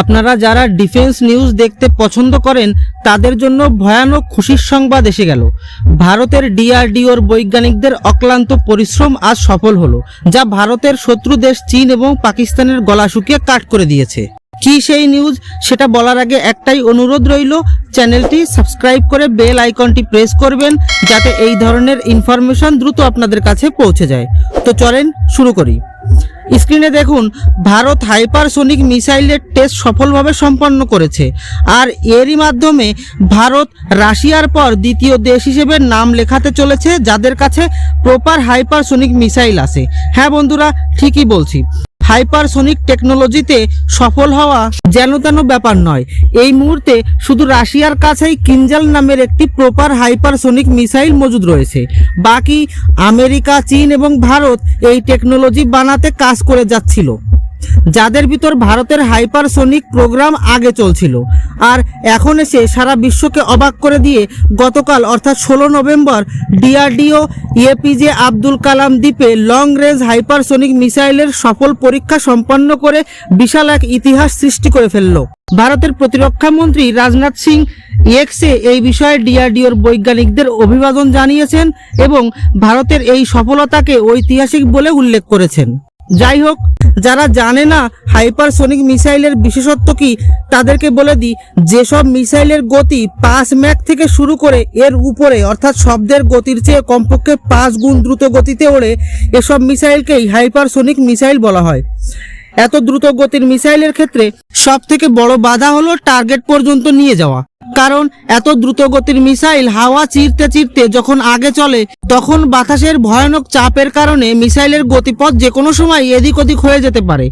আপনারা যারা defence news দেখতে পছন্দ করেন, তাদের জন্য ভয়ানক খুশির সংবাদ এসে গেল। ভারতের ডিআরডিওর বৈজ্ঞানিকদের অক্লান্ত পরিশ্রম আজ সফল হলো, যা ভারতের শত্রু দেশ চীন এবং পাকিস্তানের গলা শুকিয়ে কাট করে দিয়েছে। কি সেই নিউজ সেটা বলার আগে একটাই অনুরোধ রইল, চ্যানেলটি সাবস্ক্রাইব করে বেল আইকনটি প্রেস করবেন, যাতে এই ধরনের ইনফরমেশন দ্রুত আপনাদের কাছে পৌঁছে যায়। তো চলেন শুরু করি। স্ক্রিনে দেখুন, ভারত হাইপারসোনিক মিসাইলের টেস্ট সফলভাবে সম্পন্ন করেছে। আর এরই মাধ্যমে ভারত রাশিয়ার পর দ্বিতীয় দেশ হিসেবে নাম লেখাতে চলেছে, যাদের কাছে প্রপার হাইপারসোনিক মিসাইল আছে। হ্যাঁ বন্ধুরা, ঠিকই বলছি। হাইপারসোনিক টেকনোলজিতে সফল হওয়া যেন তেন ব্যাপার নয়। এই মুহূর্তে শুধু রাশিয়ার কাছেই কিঞ্জাল নামের একটি প্রপার হাইপারসোনিক মিসাইল মজুদ রয়েছে। বাকি আমেরিকা, চীন এবং ভারত এই টেকনোলজি বানাতে কাজ করে যাচ্ছিল। যাদের ভিতর ভারতের হাইপারসোনিক প্রোগ্রাম আগে চলছিল। আর এখন এসে সারা বিশ্বকে অবাক করে দিয়ে গতকাল, অর্থাৎ ষোলো November, DRDO APJ Abdul Kalam দ্বীপে লং রেঞ্জ হাইপারসোনিক মিসাইলের সফল পরীক্ষা সম্পন্ন করে বিশাল এক ইতিহাস সৃষ্টি করে ফেলল। ভারতের প্রতিরক্ষা মন্ত্রী রাজনাথ সিং এক্সে এই বিষয়ে ডিআরডিওর বৈজ্ঞানিকদের অভিবাদন জানিয়েছেন এবং ভারতের এই সফলতাকে ঐতিহাসিক বলে উল্লেখ করেছেন। যাই হোক যারা জানে না হাইপারসোনিক মিসাইলের বিশেষত্ব কি, তাদেরকে বলে দিই, যেসব মিসাইলের গতি পাঁচ ম্যাক থেকে শুরু করে এর উপরে, অর্থাৎ শব্দের গতির চেয়ে কমপক্ষে পাঁচ গুণ দ্রুত গতিতে ওড়ে, এসব মিসাইলকেই হাইপারসোনিক মিসাইল বলা হয়। এত দ্রুত গতির মিসাইলের ক্ষেত্রে সব থেকে বড় বাধা হলো টার্গেট পর্যন্ত নিয়ে যাওয়া। কারণ এত দ্রুত গতির মিসাইল হাওয়া চিরতে চিরতে যখন আগে চলে, তখন বাতাসের ভয়ানক চাপের কারণে মিসাইলের গতিপথ যে কোনো সময় এদিক ওদিক হয়ে যেতে পারে।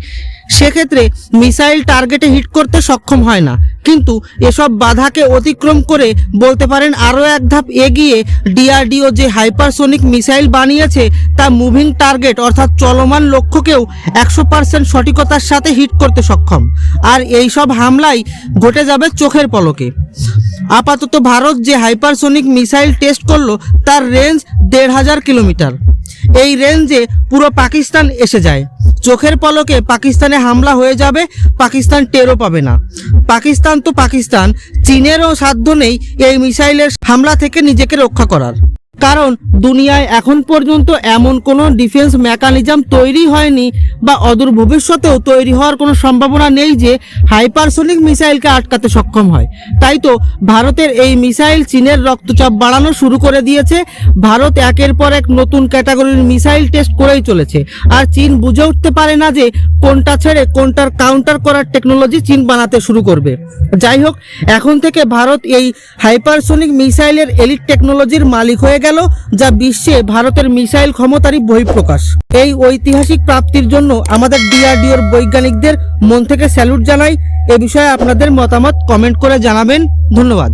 সেক্ষেত্রে মিসাইল টার্গেটে হিট করতে সক্ষম হয় না। কিন্তু এসব বাধাকে অতিক্রম করে বলতে পারেন আরও এক ধাপ এগিয়ে ডিআরডিও যে হাইপারসোনিক মিসাইল বানিয়েছে তা মুভিং টার্গেট অর্থাৎ চলমান লক্ষ্যকেও একশো পার্সেন্ট সঠিকতার সাথে হিট করতে সক্ষম। আর এই সব হামলাই ঘটে যাবে চোখের পলকে। আপাতত ভারত যে হাইপারসোনিক মিসাইল টেস্ট করল তার রেঞ্জ দেড় হাজার কিলোমিটার। এই রেঞ্জে পুরো পাকিস্তান এসে যায়। চোখের পলকে পাকিস্তানে হামলা হয়ে যাবে, পাকিস্তান টেরও পাবে না। পাকিস্তান তো পাকিস্তান, চীনেরও সাধ্য নেই এই মিসাইলের হামলা থেকে নিজেকে রক্ষা করার। কারণ দুনিয়ায় এখন পর্যন্ত এমন কোনো ডিফেন্স মেকানিজম তৈরি হয়নি বা অদূর ভবিষ্যতেও তৈরি হওয়ার কোনো সম্ভাবনা নেই যে হাইপারসোনিক মিসাইলকে আটকাতে সক্ষম হয়। তাই তো ভারতের এই মিসাইল চীনের রক্তচাপ বাড়ানো শুরু করে দিয়েছে। ভারত একের পর এক নতুন ক্যাটাগরির মিসাইল টেস্ট করেই চলেছে। আর চীন বুঝে উঠতে পারে না যে কোনটা ছেড়ে কোনটার কাউন্টার করার টেকনোলজি চীন বানাতে শুরু করবে। যাই হোক, এখন থেকে ভারত এই হাইপারসোনিক মিসাইলের এলিট টেকনোলজির মালিক হয়ে গেল, যা বিশ্বে ভারতের মিসাইল ক্ষমতারই বহিঃপ্রকাশ। এই ঐতিহাসিক প্রাপ্তির জন্য আমাদের ডিআরডিওর বৈজ্ঞানিকদের মন থেকে স্যালুট জানাই। এ বিষয়ে আপনাদের মতামত কমেন্ট করে জানাবেন। ধন্যবাদ।